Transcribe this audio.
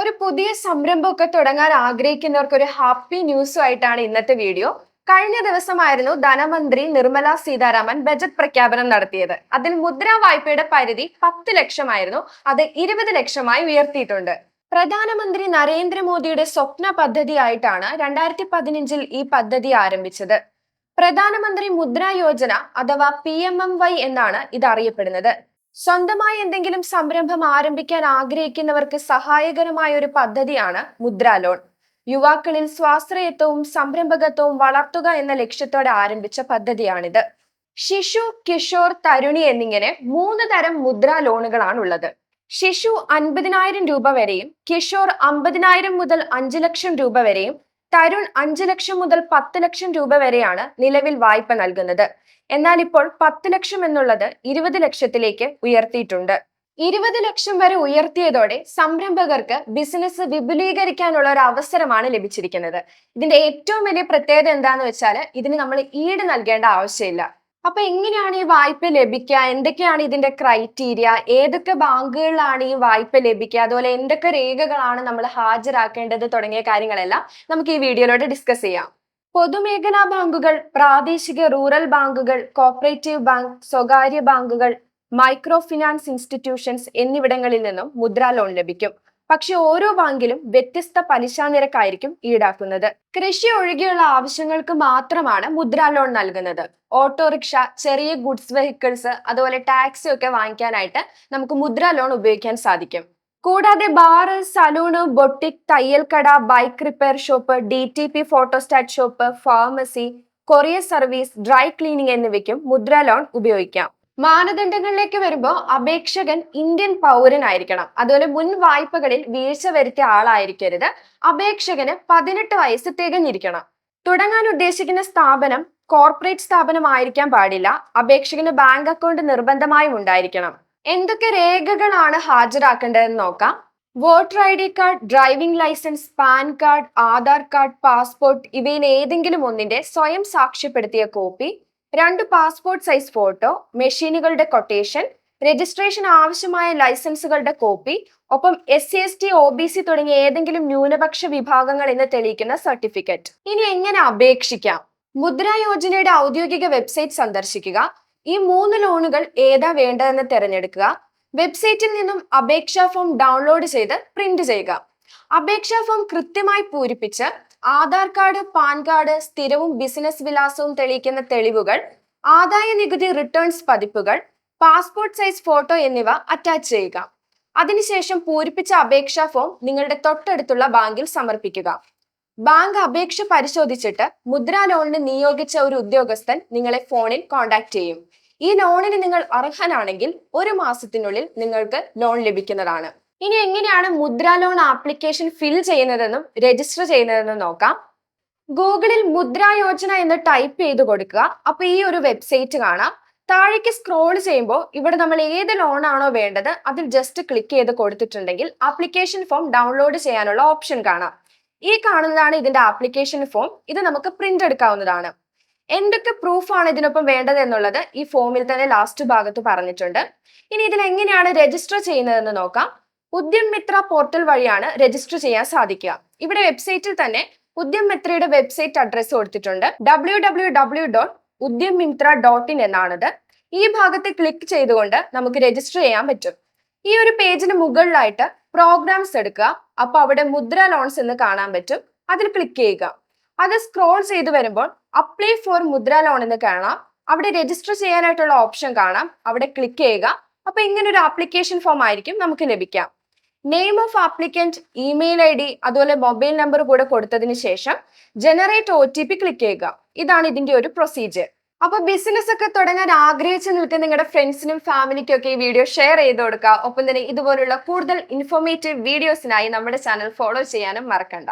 ഒരു പുതിയ സംരംഭമൊക്കെ തുടങ്ങാൻ ആഗ്രഹിക്കുന്നവർക്ക് ഒരു ഹാപ്പി ന്യൂസും ആയിട്ടാണ് ഇന്നത്തെ വീഡിയോ. കഴിഞ്ഞ ദിവസമായിരുന്നു ധനമന്ത്രി നിർമ്മല സീതാരാമൻ ബജറ്റ് പ്രഖ്യാപനം നടത്തിയത്. അതിൽ മുദ്രാ വായ്പയുടെ പരിധി പത്ത് ലക്ഷമായിരുന്നു. അത് ഇരുപത് ലക്ഷമായി ഉയർത്തിയിട്ടുണ്ട്. പ്രധാനമന്ത്രി നരേന്ദ്രമോദിയുടെ സ്വപ്ന പദ്ധതി ആയിട്ടാണ് രണ്ടായിരത്തി പതിനഞ്ചിൽ ഈ പദ്ധതി ആരംഭിച്ചത്. പ്രധാനമന്ത്രി മുദ്രാ യോജന അഥവാ പി എന്നാണ് ഇത് അറിയപ്പെടുന്നത് സ്വന്തമായി എന്തെങ്കിലും സംരംഭം ആരംഭിക്കാൻ ആഗ്രഹിക്കുന്നവർക്ക് സഹായകരമായ ഒരു പദ്ധതിയാണ് മുദ്രാ ലോൺ. യുവാക്കളിൽ സ്വാശ്രയത്വവും സംരംഭകത്വവും വളർത്തുക എന്ന ലക്ഷ്യത്തോടെ ആരംഭിച്ച പദ്ധതിയാണിത്. ശിശു കിഷോർ തരുണി എന്നിങ്ങനെ മൂന്ന് തരം മുദ്രാ ലോണുകളാണ് ഉള്ളത് ശിശു അൻപതിനായിരം രൂപ വരെയും കിഷോർ അമ്പതിനായിരം മുതൽ അഞ്ചു ലക്ഷം രൂപ വരെയും തരുൺ അഞ്ചു ലക്ഷം മുതൽ പത്ത് ലക്ഷം രൂപ വരെയാണ് നിലവിൽ വായ്പ നൽകുന്നത്. എന്നാൽ ഇപ്പോൾ പത്ത് ലക്ഷം എന്നുള്ളത് ഇരുപത് ലക്ഷത്തിലേക്ക് ഉയർത്തിയിട്ടുണ്ട്. ഇരുപത് ലക്ഷം വരെ ഉയർത്തിയതോടെ സംരംഭകർക്ക് ബിസിനസ് വിപുലീകരിക്കാനുള്ള ഒരു അവസരമാണ് ലഭിച്ചിരിക്കുന്നത്. ഇതിന്റെ ഏറ്റവും വലിയ പ്രത്യേകത എന്താന്ന് വെച്ചാൽ ഇതിന് നമ്മൾ ഈട് നൽകേണ്ട ആവശ്യമില്ല. അപ്പൊ എങ്ങനെയാണ് ഈ വായ്പ ലഭിക്കുക? എന്തൊക്കെയാണ് ഇതിന്റെ ക്രൈറ്റീരിയ ഏതൊക്കെ ബാങ്കുകളിലാണ് ഈ വായ്പ ലഭിക്കുക? അതുപോലെ എന്തൊക്കെ രേഖകളാണ് നമ്മൾ ഹാജരാക്കേണ്ടത് തുടങ്ങിയ കാര്യങ്ങളെല്ലാം നമുക്ക് ഈ വീഡിയോയിലൂടെ ഡിസ്കസ് ചെയ്യാം. പൊതുമേഖലാ ബാങ്കുകൾ പ്രാദേശിക റൂറൽ ബാങ്കുകൾ കോപ്പറേറ്റീവ് ബാങ്ക് സ്വകാര്യ ബാങ്കുകൾ മൈക്രോ ഫിനാൻസ് ഇൻസ്റ്റിറ്റ്യൂഷൻസ് എന്നിവിടങ്ങളിൽ നിന്നും മുദ്രാ ലോൺ ലഭിക്കും. പക്ഷെ ഓരോ ബാങ്കിലും വ്യത്യസ്ത പലിശ നിരക്കായിരിക്കും ഈടാക്കുന്നത്. കൃഷി ഒഴികെയുള്ള ആവശ്യങ്ങൾക്ക് മാത്രമാണ് മുദ്രാ ലോൺ നൽകുന്നത്. ഓട്ടോറിക്ഷ ചെറിയ ഗുഡ്സ് വെഹിക്കിൾസ് അതുപോലെ ടാക്സി ഒക്കെ വാങ്ങിക്കാനായിട്ട് നമുക്ക് മുദ്രാ ലോൺ ഉപയോഗിക്കാൻ സാധിക്കും. കൂടാതെ bar salon boutique തയ്യൽക്കട bike repair shop D T P photostat shop pharmacy courier service dry cleaning എന്നിവയ്ക്കും മുദ്രാ ലോൺ ഉപയോഗിക്കാം. മാനദണ്ഡങ്ങളിലേക്ക് വരുമ്പോൾ അപേക്ഷകൻ ഇന്ത്യൻ പൗരനായിരിക്കണം. അതുപോലെ മുൻ വായ്പകളിൽ വീഴ്ച വരുത്തിയ ആളായിരിക്കരുത്. അപേക്ഷകന് പതിനെട്ട് വയസ്സ് തികഞ്ഞിരിക്കണം. തുടങ്ങാൻ ഉദ്ദേശിക്കുന്ന സ്ഥാപനം കോർപ്പറേറ്റ് സ്ഥാപനമായിരിക്കാൻ പാടില്ല. അപേക്ഷകന് ബാങ്ക് അക്കൗണ്ട് നിർബന്ധമായും ഉണ്ടായിരിക്കണം. എന്തൊക്കെ രേഖകളാണ് ഹാജരാക്കേണ്ടതെന്ന് നോക്കാം. Voter I D card driving licence PAN card Aadhaar card passport ഇവയിൽ ഏതെങ്കിലും ഒന്നിന്റെ സ്വയം സാക്ഷ്യപ്പെടുത്തിയ കോപ്പി രണ്ട് പാസ്പോർട്ട് സൈസ് ഫോട്ടോ മെഷീനുകളുടെ കൊട്ടേഷൻ രജിസ്ട്രേഷൻ ആവശ്യമായ ലൈസൻസുകളുടെ കോപ്പി ഒപ്പം S C S T O B C തുടങ്ങിയ ഏതെങ്കിലും ന്യൂനപക്ഷ വിഭാഗങ്ങൾ എന്ന് തെളിയിക്കുന്ന സർട്ടിഫിക്കറ്റ് ഇനി എങ്ങനെ അപേക്ഷിക്കാം? മുദ്ര യോജനയുടെ ഔദ്യോഗിക വെബ്സൈറ്റ് സന്ദർശിക്കുക. ഈ മൂന്ന് ലോണുകൾ ഏതാ വേണ്ടതെന്ന് തിരഞ്ഞെടുക്കുക. വെബ്സൈറ്റിൽ നിന്നും അപേക്ഷാ ഫോം ഡൗൺലോഡ് ചെയ്ത് പ്രിന്റ് ചെയ്യുക. അപേക്ഷാ ഫോം കൃത്യമായി പൂരിപ്പിച്ച് ആധാർ കാർഡ് പാൻ കാർഡ് സ്ഥിരവും ബിസിനസ് വിലാസവും തെളിയിക്കുന്ന തെളിവുകൾ ആദായ നികുതി റിട്ടേൺസ് പതിപ്പുകൾ പാസ്പോർട്ട് സൈസ് ഫോട്ടോ എന്നിവ അറ്റാച്ച് ചെയ്യുക. അതിനുശേഷം പൂരിപ്പിച്ച അപേക്ഷാ ഫോം നിങ്ങളുടെ തൊട്ടടുത്തുള്ള ബാങ്കിൽ സമർപ്പിക്കുക. ബാങ്ക് അപേക്ഷ പരിശോധിച്ചിട്ട് മുദ്രാ ലോണിന് നിയോഗിച്ച ഒരു ഉദ്യോഗസ്ഥൻ നിങ്ങളെ ഫോണിൽ കോൺടാക്ട് ചെയ്യും. ഈ ലോണിന് നിങ്ങൾ അർഹനാണെങ്കിൽ ഒരു മാസത്തിനുള്ളിൽ നിങ്ങൾക്ക് ലോൺ ലഭിക്കുന്നതാണ്. ഇനി എങ്ങനെയാണ് മുദ്ര ലോൺ ആപ്ലിക്കേഷൻ ഫിൽ ചെയ്യുന്നതെന്നും രജിസ്റ്റർ ചെയ്യുന്നതെന്നും നോക്കാം. ഗൂഗിളിൽ മുദ്ര യോജന എന്ന് ടൈപ്പ് ചെയ്ത് കൊടുക്കുക. അപ്പൊ ഈ ഒരു വെബ്സൈറ്റ് കാണാം. താഴേക്ക് സ്ക്രോൾ ചെയ്യുമ്പോൾ ഇവിടെ നമ്മൾ ഏത് ലോൺ ആണോ വേണ്ടത് അതിൽ ജസ്റ്റ് ക്ലിക്ക് ചെയ്ത് കൊടുത്തിട്ടുണ്ടെങ്കിൽ ആപ്ലിക്കേഷൻ ഫോം ഡൗൺലോഡ് ചെയ്യാനുള്ള ഓപ്ഷൻ കാണാം. ഈ കാണുന്നതാണ് ഇതിന്റെ ആപ്ലിക്കേഷൻ ഫോം ഇത് നമുക്ക് പ്രിന്റ് എടുക്കാവുന്നതാണ്. എന്തൊക്കെ പ്രൂഫാണ് ഇതിനൊപ്പം വേണ്ടത് എന്നുള്ളത് ഈ ഫോമിൽ തന്നെ ലാസ്റ്റ് ഭാഗത്ത് പറഞ്ഞിട്ടുണ്ട്. ഇനി ഇതിൽ എങ്ങനെയാണ് രജിസ്റ്റർ ചെയ്യുന്നതെന്ന് നോക്കാം. ഉദ്യം മിത്ര പോർട്ടൽ വഴിയാണ് രജിസ്റ്റർ ചെയ്യാൻ സാധിക്കുക. ഇവിടെ വെബ്സൈറ്റിൽ തന്നെ ഉദ്യം മിത്രയുടെ വെബ്സൈറ്റ് അഡ്രസ്സ് കൊടുത്തിട്ടുണ്ട്. W W W dot Udyam Mitra dot in എന്നാണിത്. ഈ ഭാഗത്ത് ക്ലിക്ക് ചെയ്തുകൊണ്ട് നമുക്ക് രജിസ്റ്റർ ചെയ്യാൻ പറ്റും. ഈ ഒരു പേജിന് മുകളിലായിട്ട് പ്രോഗ്രാംസ് എടുക്കുക. അപ്പോൾ അവിടെ മുദ്ര ലോൺസ് എന്ന് കാണാൻ പറ്റും. അതിൽ ക്ലിക്ക് ചെയ്യുക. അത് സ്ക്രോൾ ചെയ്ത് വരുമ്പോൾ അപ്ലൈ ഫോർ മുദ്ര ലോൺ എന്ന് കാണാം. അവിടെ രജിസ്റ്റർ ചെയ്യാനായിട്ടുള്ള ഓപ്ഷൻ കാണാം. അവിടെ ക്ലിക്ക് ചെയ്യുക. അപ്പൊ ഇങ്ങനെ ഒരു ആപ്ലിക്കേഷൻ ഫോം ആയിരിക്കും നമുക്ക് ലഭിക്കാം. Name of applicant email I D അതുപോലെ മൊബൈൽ നമ്പർ കൂടെ കൊടുത്തതിന് ശേഷം generate O T P click ചെയ്യുക. ഇതാണ് ഇതിന്റെ ഒരു പ്രൊസീജിയർ അപ്പൊ ബിസിനസ് ഒക്കെ തുടങ്ങാൻ ആഗ്രഹിച്ചു നിൽക്കുന്ന നിങ്ങളുടെ ഫ്രണ്ട്സിനും ഫാമിലിക്കും ഒക്കെ ഈ വീഡിയോ ഷെയർ ചെയ്ത് കൊടുക്കുക. ഒപ്പം തന്നെ ഇതുപോലുള്ള കൂടുതൽ ഇൻഫോർമേറ്റീവ് വീഡിയോസിനായി നമ്മുടെ ചാനൽ ഫോളോ ചെയ്യാനും മറക്കണ്ട.